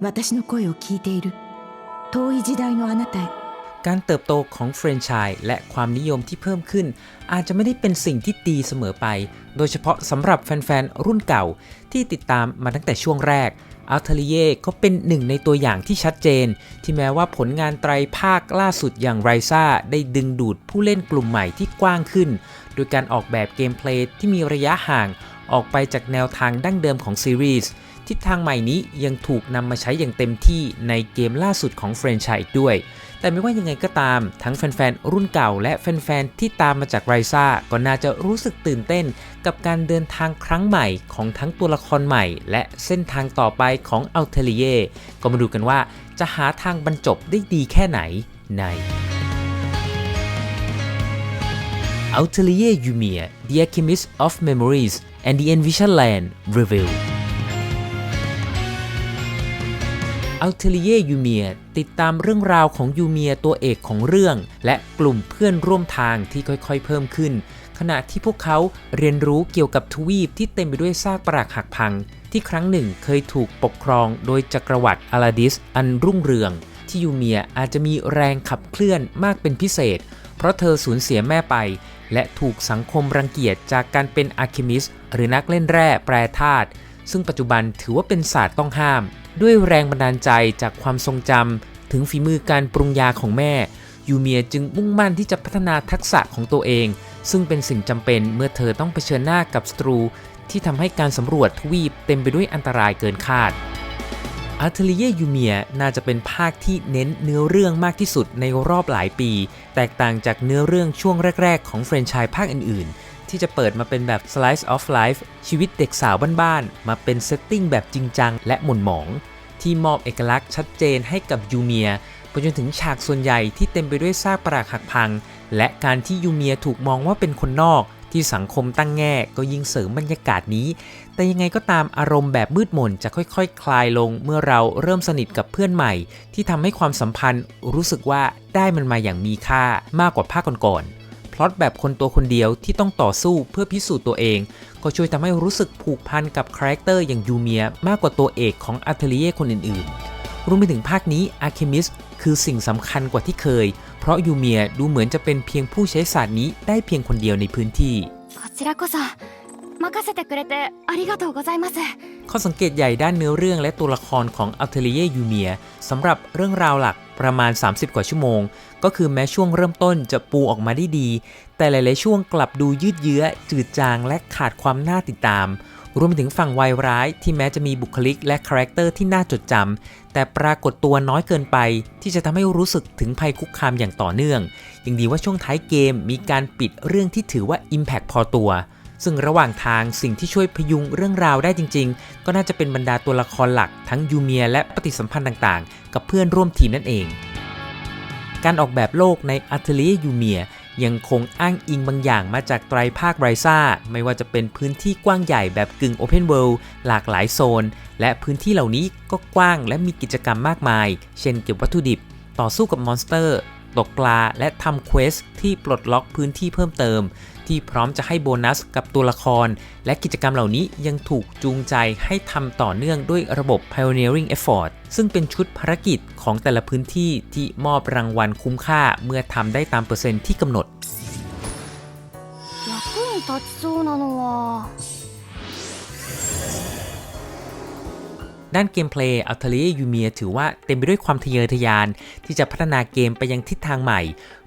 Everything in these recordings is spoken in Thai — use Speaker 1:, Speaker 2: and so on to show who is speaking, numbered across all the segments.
Speaker 1: 私の声を聞いている遠い時代のあなたへ
Speaker 2: การเติบโตของแฟรนไชส์และความนิยมที่เพิ่มขึ้น อาจจะไม่ได้เป็นสิ่งที่ดีเสมอไป โดยเฉพาะสำหรับแฟนๆ รุ่นเก่า ที่ติดตามมาตั้งแต่ช่วงแรกอัลเทเลียก็เป็นหนึ่งในตัวอย่างที่ชัดเจน ที่แม้ว่าผลงานไตรภาคล่าสุดอย่างไรซ่าได้ดึงดูดผู้เล่นกลุ่มใหม่ที่กว้างขึ้น โดยการออกแบบเกมเพลย์ที่มีระยะห่าง ออกไปจากแนวทางดั้งเดิมของซีรีส์ ทิศทางใหม่นี้ยังถูกนำมาใช้อย่างเต็มที่ในเกมล่าสุดของแฟรนไชส์อีกด้วย แต่ไม่ว่ายังไงก็ตาม ทั้งแฟนๆ รุ่นเก่าและแฟนๆ ที่ตามมาจากไรซ่าก็น่าจะรู้สึกตื่นเต้น กับการเดินทางครั้งใหม่ของทั้งตัวละครใหม่ และเส้นทางต่อไปของอัลเทเลียก็มาดูกันว่าจะหาทางบรรจบได้ดีแค่ไหนใน Atelier Yumia The Alchemist of Memories and the Envision Land Review a l t e l i e r Yumia ติดตามเรื่องราวของยูเมียตัวเอกของเรื่อง และกลุ่มเพื่อนร่วมทางที่ค่อยๆเพิ่มขึ้น ขณะที่พวกเขาเรียนรู้เกี่ยวกับทวีปที่เต็มไปด้วยซากปรักหักพัง ที่ครั้งหนึ่งเคยถูกปกครองโดยจักรวรรดิอลาดิสอันรุ่งเรือง ที่ยูเมียอาจจะมีแรงขับเคลื่อนมากเป็นพิเศษ เพราะเธอสูญเสียแม่ไป และถูกสังคมรังเกียจจากการเป็นอาร์คิมิสหรือนักเล่นแร่แปรธาตุซึ่งปัจจุบันถือว่าเป็นศาสตร์ต้องห้าม ด้วยแรงบันดาลใจจากความทรงจำถึงฝีมือการปรุงยาของแม่ ยูเมียจึงมุ่งมั่นที่จะพัฒนาทักษะของตัวเอง ซึ่งเป็นสิ่งจำเป็นเมื่อเธอต้องเผชิญหน้ากับศัตรู ที่ทำให้การสำรวจทวีปเต็มไปด้วยอันตรายเกินคาด a r t e l i e r Yumia น่าจะเป็นภาคที่เน้นเนื้อเรื่องมากที่สุดในรอบหลายปี แตกต่างจากเนื้อเรื่องช่วงแรก ๆ ของแฟรนไชส์ภาคอื่นๆ ที่จะเปิดมาเป็นแบบ slice of life ชีวิตเด็กสาวบ้านๆ มาเป็นเซตติ้งแบบจริงจังและหม่นหมอง ที่มอบเอกลักษณ์ชัดเจนให้กับยูเมียไปจนถึงฉากส่วนใหญ่ที่เต็มไปด้วยซากปรักหักพัง และการที่ยูเมียถูกมองว่าเป็นคนนอกที่สังคมตั้งแง่ก็ยิ่งเสริมบรรยากาศนี้ แต่ยังไงก็ตามอารมณ์แบบมืดมนจะค่อยๆคคลายลงเมื่อเราเริ่มสนิทกับเพื่อนใหม่ ที่ทำให้ความสัมพันธ์รู้สึกว่าได้มันมาอย่างมีค่ามากกว่าภาคก่อนๆ ล็อตแบบคนตัวคนเดียวที่ต้องต่อสู้เพื่อพิสูจน์ตัวเอง ก็ช่วยทำให้รู้สึกผูกพันกับคาแรคเตอร์อย่างยูเมียมากกว่าตัวเอกของอัตเลียคนอื่นๆ รวมไปถึงภาคนี้อาร์เคมิสคือสิ่งสำคัญกว่าที่เคย เพราะยูเมียดูเหมือนจะเป็นเพียงผู้ใช้ศาสตร์นี้ได้เพียงคนเดียวในพื้นที่ข้อสังเกตใหญ่ด้านเนื้อเรื่องและตัวละครของอัลเทเลียยูเมียสำหรับเรื่องราวหลัก ประมาณ 30 กว่าชั่วโมง ก็คือแม้ช่วงเริ่มต้นจะปูออกมาได้ดี แต่หลาย ๆ ช่วงกลับดูยืดเยื้อ จืดจางและขาดความน่าติดตาม รวมถึงฝั่งวายร้ายที่แม้จะมีบุคลิกและคาแรคเตอร์ที่น่าจดจำแต่ปรากฏตัวน้อยเกินไป ที่จะทำให้รู้สึกถึงภัยคุกคามอย่างต่อเนื่องยังดีว่าช่วงท้ายเกมมีการปิดเรื่องที่ถือว่า Impact พอตัว ซึ่งระหว่างทางสิ่งที่ช่วยพยุงเรื่องราวได้จริง ๆ ก็น่าจะเป็นบรรดาตัวละครหลักทั้งยูเมียและปฏิสัมพันธ์ต่างๆ กับเพื่อนร่วมทีมนั่นเอง การออกแบบโลกในอัลเทเลียยูเมียยังคงอ้างอิงบางอย่างมาจากไตรภาคไรซ่า ไม่ว่าจะเป็นพื้นที่กว้างใหญ่แบบกึ่งโอเพนเวิลด์หลากหลายโซน และพื้นที่เหล่านี้ก็กว้างและมีกิจกรรมมากมาย เช่นเก็บวัตถุดิบ ต่อสู้กับมอนสเตอร์ ตกปลา และทำเควสที่ปลดล็อกพื้นที่เพิ่มเติม ที่พร้อมจะให้โบนัสกับตัวละคร และกิจกรรมเหล่านี้ยังถูกจูงใจให้ทำต่อเนื่องด้วยระบบ pioneering effort ซึ่งเป็นชุดภารกิจของแต่ละพื้นที่ที่มอบรางวัลคุ้มค่าเมื่อทำได้ตามเปอร์เซ็นต์ที่กำหนดด้านเกมเพลย์อัลเทเลียยูเมียถือว่าเต็มไปด้วยความทะเยอทะยาน ที่จะพัฒนาเกมไปยังทิศทางใหม่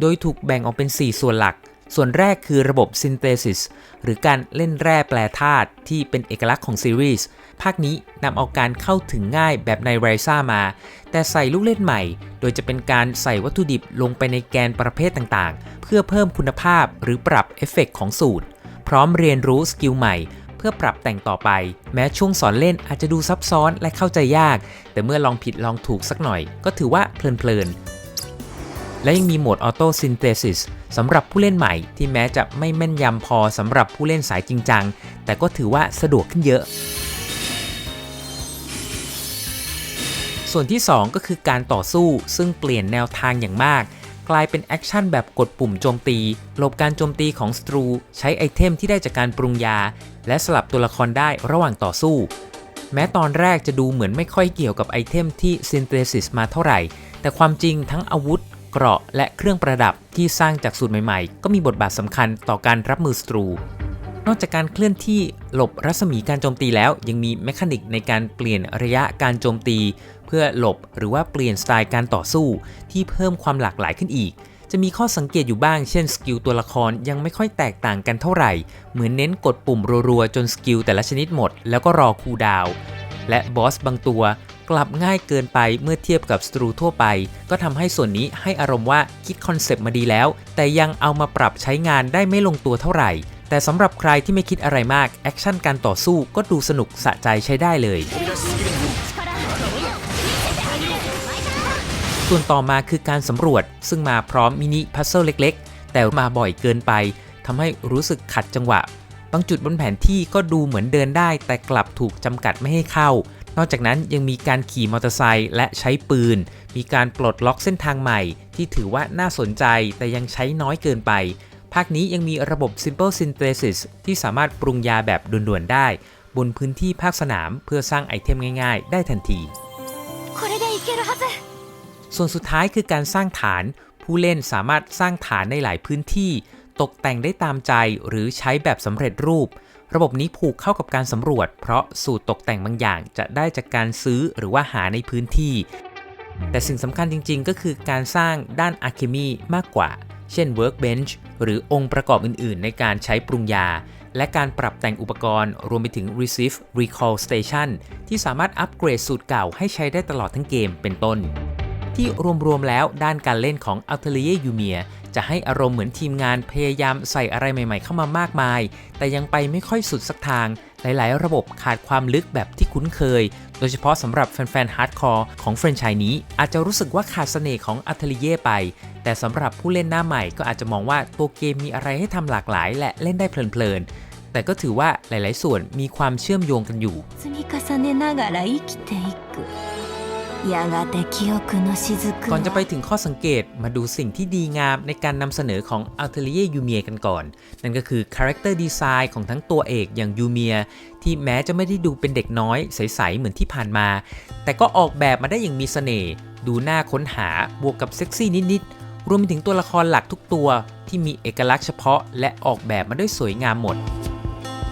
Speaker 2: โดยถูกแบ่งออกเป็น 4 ส่วนหลัก ส่วนแรกคือระบบ Synthesis หรือการเล่นแร่แปรธาตุที่เป็นเอกลักษณ์ของซีรีส์ภาคนี้นำเอาการเข้าถึงง่ายแบบในไรซ่ามา แต่ใส่ลูกเล่นใหม่ โดยจะเป็นการใส่วัตถุดิบลงไปในแกนประเภทต่างๆ เพื่อเพิ่มคุณภาพหรือปรับเอฟเฟกของสูตร พร้อมเรียนรู้สกิลใหม่เพื่อปรับแต่งต่อไป แม้ช่วงสอนเล่นอาจจะดูซับซ้อนและเข้าใจยาก แต่เมื่อลองผิดลองถูกสักหน่อย ก็ถือว่าเพลินๆ และยังมีโหมดออโต้ซินเทซิสสำหรับผู้เล่นใหม่ที่แม้จะไม่แม่นยำพอสำหรับผู้เล่นสายจริงจัง แต่ก็ถือว่าสะดวกขึ้นเยอะ ส่วนที่ 2 ก็คือการต่อสู้ซึ่งเปลี่ยนแนวทางอย่างมาก กลายเป็นแอคชั่นแบบกดปุ่มโจมตีหลบการโจมตีของศัตรู ใช้ไอเทมที่ได้จากการปรุงยา และสลับตัวละครได้ระหว่างต่อสู้ แม้ตอนแรกจะดูเหมือนไม่ค่อยเกี่ยวกับไอเทมที่ Synthesis มาเท่าไหร่ แต่ความจริงทั้งอาวุธ เกราะและเครื่องประดับที่สร้างจากสูตรใหม่ๆ ก็มีบทบาทสำคัญต่อการรับมือศัตรู นอกจากการเคลื่อนที่หลบรัศมีการโจมตีแล้ว ยังมีแมคานิกในการเปลี่ยนระยะการโจมตี เพื่อหลบหรือว่าเปลี่ยนสไตล์การต่อสู้ ที่เพิ่มความหลากหลายขึ้นอีก จะมีข้อสังเกตอยู่บ้าง เช่นสกิลตัวละครยังไม่ค่อยแตกต่างกันเท่าไหร่ เหมือนเน้นกดปุ่มรัวๆจนสกิลแต่ละชนิดหมด แล้วก็รอคูลดาวและบอสบางตัว กลับง่ายเกินไปเมื่อเทียบกับสตรูทั่วไป ก็ทำให้ส่วนนี้ให้อารมณ์ว่าคิดคอนเซปต์มาดีแล้ว แต่ยังเอามาปรับใช้งานได้ไม่ลงตัวเท่าไหร่ แต่สำหรับใครที่ไม่คิดอะไรมากแอคชั่นการต่อสู้ก็ดูสนุกสะใจใช้ได้เลยส่วนต่อมาคือการสำรวจ ซึ่งมาพร้อมมินิพัซเซิลเล็กๆ แต่มาบ่อยเกินไปทำให้รู้สึกขัดจังหวะ บางจุดบนแผนที่ก็ดูเหมือนเดินได้ แต่กลับถูกจำกัดไม่ให้เข้า นอกจากนั้นยังมีการขี่มอเตอร์ไซค์และใช้ปืน มีการปลดล็อกเส้นทางใหม่ ที่ถือว่าน่าสนใจแต่ยังใช้น้อยเกินไป ภาคนี้ยังมีระบบ Simple Synthesis ที่สามารถปรุงยาแบบด่วนๆได้ บนพื้นที่ภาคสนามเพื่อสร้างไอเทมง่ายๆ ได้ทันที ส่วนสุดท้ายคือการสร้างฐาน ผู้เล่นสามารถสร้างฐานในหลายพื้นที่ ตกแต่งได้ตามใจหรือใช้แบบสำเร็จรูป ระบบนี้ผูกเข้ากับการสำรวจ เพราะสูตรตกแต่งบางอย่างจะได้จากการซื้อหรือว่าหาในพื้นที่ แต่สิ่งสำคัญจริง ๆ ก็คือการสร้างด้านอะเคมีมากกว่า เช่น workbench หรือองค์ประกอบอื่น ๆ ในการใช้ปรุงยา และการปรับแต่งอุปกรณ์ รวมไปถึง receive recall station ที่สามารถอัปเกรดสูตรเก่าให้ใช้ได้ตลอดทั้งเกมเป็นต้น ที่รวม ๆ แล้วด้านการเล่นของ Atelier Yumia จะให้อารมณ์เหมือนทีมงานพยายามใส่อะไรใหม่ๆ เข้ามามากมาย แต่ยังไปไม่ค่อยสุดสักทาง หลายๆ ระบบขาดความลึกแบบที่คุ้นเคย โดยเฉพาะสำหรับแฟนๆฮาร์ดคอร์ของแฟรนไชส์นี้ อาจจะรู้สึกว่าขาดเสน่ห์ของ Atelier ไป แต่สำหรับผู้เล่นหน้าใหม่ก็อาจจะมองว่าตัวเกมมีอะไรให้ทำหลากหลาย และเล่นได้เพลินๆ แต่ก็ถือว่าหลาย ๆ ส่วนมีความเชื่อมโยงกันอยู่
Speaker 1: やがて記憶の雫
Speaker 2: ก่อนจะ
Speaker 1: は
Speaker 2: ไปถึงข้อสังเกตมาดูสิ่งที่ดีงามในการนำเสนอของ Atelier Yumia กันก่อน นั่นก็คือ Character Design ของทั้งตัวเอกอย่าง Yumia ที่แม้จะไม่ได้ดูเป็นเด็กน้อยใส ๆ เหมือนที่ผ่านมา แต่ก็ออกแบบมาได้อย่างมีเสน่ห์ดูน่าค้นหาบวกกับเซ็กซี่นิด ๆ รวมไปถึงตัวละครหลักทุกตัว ที่มีเอกลักษณ์เฉพาะ และออกแบบมาได้สวยงามหมด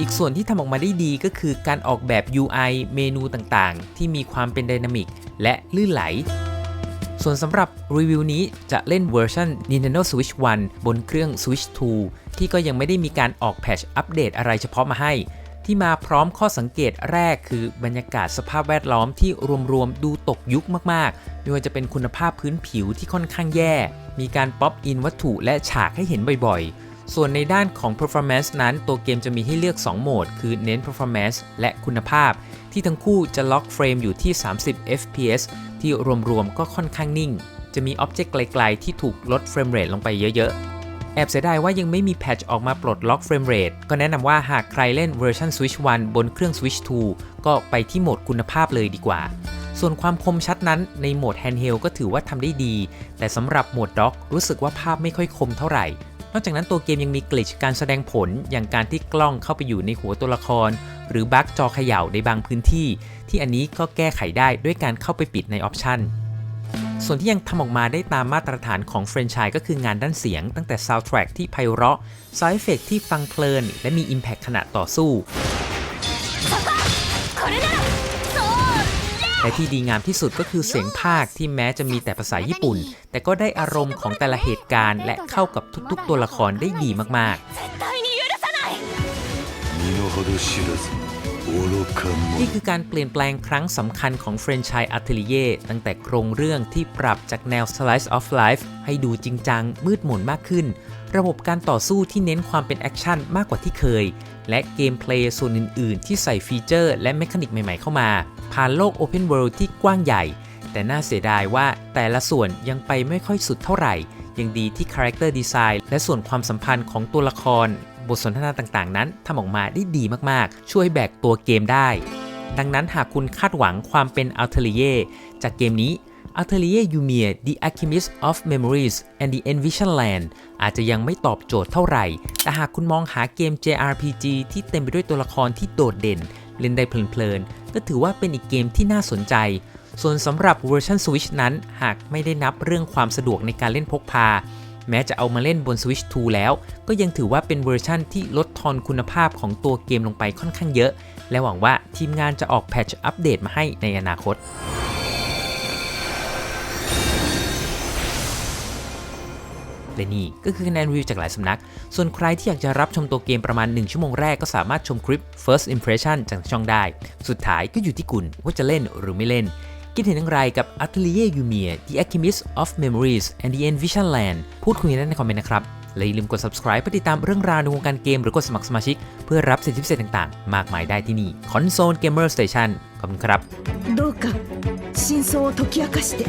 Speaker 2: อีกส่วนที่ทำออกมาได้ดีก็คือการออกแบบ UI เมนูต่างๆ ที่มีความเป็นไดนามิก และลื่นไหล ส่วนสำหรับรีวิวนี้จะเล่นเวอร์ชัน Nintendo Switch 1 บนเครื่อง Switch 2 ที่ก็ยังไม่ได้มีการออกแพชอัปเดตอะไรเฉพาะมาให้ ที่มาพร้อมข้อสังเกตแรกคือบรรยากาศสภาพแวดล้อมที่รวมๆดูตกยุคมากๆไม่ว่าจะเป็นคุณภาพพื้นผิวที่ค่อนข้างแย่ มีการป๊อปอินวัตถุและฉากให้เห็นบ่อยๆ ส่วนในด้านของ performance นั้นตัวเกมจะมีให้เลือก 2 โหมด คือเน้น performance และคุณภาพ ที่ทั้งคู่จะล็อกเฟรมอยู่ที่ 30 fps ที่รวมๆ ก็ค่อนข้างนิ่ง จะมีอ็อบเจกต์ไกลๆ ที่ถูกลดเฟรมเรทลงไปเยอะๆ แอบเสียดายว่ายังไม่มีแพทช์ออกมาปลดล็อกเฟรมเรทก็แนะนำว่าหากใครเล่นเวอร์ชัน Switch 1 บนเครื่อง Switch 2 ก็ไปที่โหมดคุณภาพเลยดีกว่า ส่วนความคมชัดนั้นในโหมด Handheld ก็ถือว่าทำได้ดี แต่สำหรับโหมดด็อกรู้สึกว่าภาพไม่ค่อยคมเท่าไหร่ นอกจากนั้นตัวเกมยังมีกลิชการแสดงผลอย่างการที่กล้องเข้าไปอยู่ในหัวตัวละคร หรือบั๊กจอเขย่าในบางพื้นที่ ที่อันนี้ก็แก้ไขได้ด้วยการเข้าไปปิดในออปชันส่วนที่ยังทำออกมาได้ตามมาตรฐานของแฟรนไชส์ก็คืองานด้านเสียง ตั้งแต่ซาวด์แทร็กที่ไพเราะซาวด์เอฟเฟกที่ฟังเพลิน และมีอิมแพคขณะต่อสู้ และที่ดีงามที่สุดก็คือเสียงภาคที่แม้จะมีแต่ภาษาญี่ปุ่น แต่ก็ได้อารมณ์ของแต่ละเหตุการณ์ และเข้ากับทุกๆ ตัวละครได้ดีมากๆ นี่คือการเปลี่ยนแปลงครั้งสำคัญของแฟรนไชส์ Atelier ตั้งแต่โครงเรื่องที่ปรับจากแนว Slice of Life ให้ดูจริงจัง มืดมนมากขึ้น ระบบการต่อสู้ที่เน้นความเป็นแอคชั่นมากกว่าที่เคย และเกมเพลย์ส่วนอื่น ๆ ที่ใส่ฟีเจอร์และเมคานิกใหม่ ๆ เข้ามา ผ่านโลก Open World ที่กว้างใหญ่ แต่น่าเสียดายว่าแต่ละส่วนยังไปไม่ค่อยสุดเท่าไหร่ยังดีที่ Character Design และส่วนความสัมพันธ์ของตัวละคร บทสนทนาต่างๆ นั้นทำออกมาได้ดีมากๆ ช่วยแบกตัวเกมได้ ดังนั้นหากคุณคาดหวังความเป็น Atelier จากเกมนี้ Atelier Yumia The Alchemist of Memories and the Envision Land อาจจะยังไม่ตอบโจทย์เท่าไหร่ แต่หากคุณมองหาเกม JRPG ที่เต็มไปด้วยตัวละครที่โดดเด่น เล่นได้เพลินๆ ก็ถือว่าเป็นอีกเกมที่น่าสนใจ ส่วนสำหรับเวอร์ชัน Switch นั้น หากไม่ได้นับเรื่องความสะดวกในการเล่นพกพา แม้จะเอามาเล่นบน Switch 2 แล้ว ก็ยังถือว่าเป็นเวอร์ชั่นที่ลดทอนคุณภาพของตัวเกมลงไปค่อนข้างเยอะ และหวังว่าทีมงานจะออกแพทช์อัปเดตมาให้ในอนาคตและนี่ก็คือคะแนนรีวิวจากหลายสำนัก ส่วนใครที่อยากจะรับชมตัวเกมประมาณ 1 ชั่วโมงแรกก็สามารถชมคลิป first impression จากช่องได้ สุดท้ายก็อยู่ที่คุณว่าจะเล่นหรือไม่เล่น คิดเห็นอย่างไรกับ Atelier Yumia The Alchemist of Memories and the Envision Land พูดคุยกันได้ในคอมเมนต์นะครับ และอย่าลืมกด subscribe เพื่อติดตามเรื่องราวในวงการเกมหรือกดสมัครสมาชิก เพื่อรับสิทธิพิเศษต่างๆ มากมายได้ที่นี่ Console Gamer Station ขอบคุณครับ
Speaker 3: どうか真相を解き明かして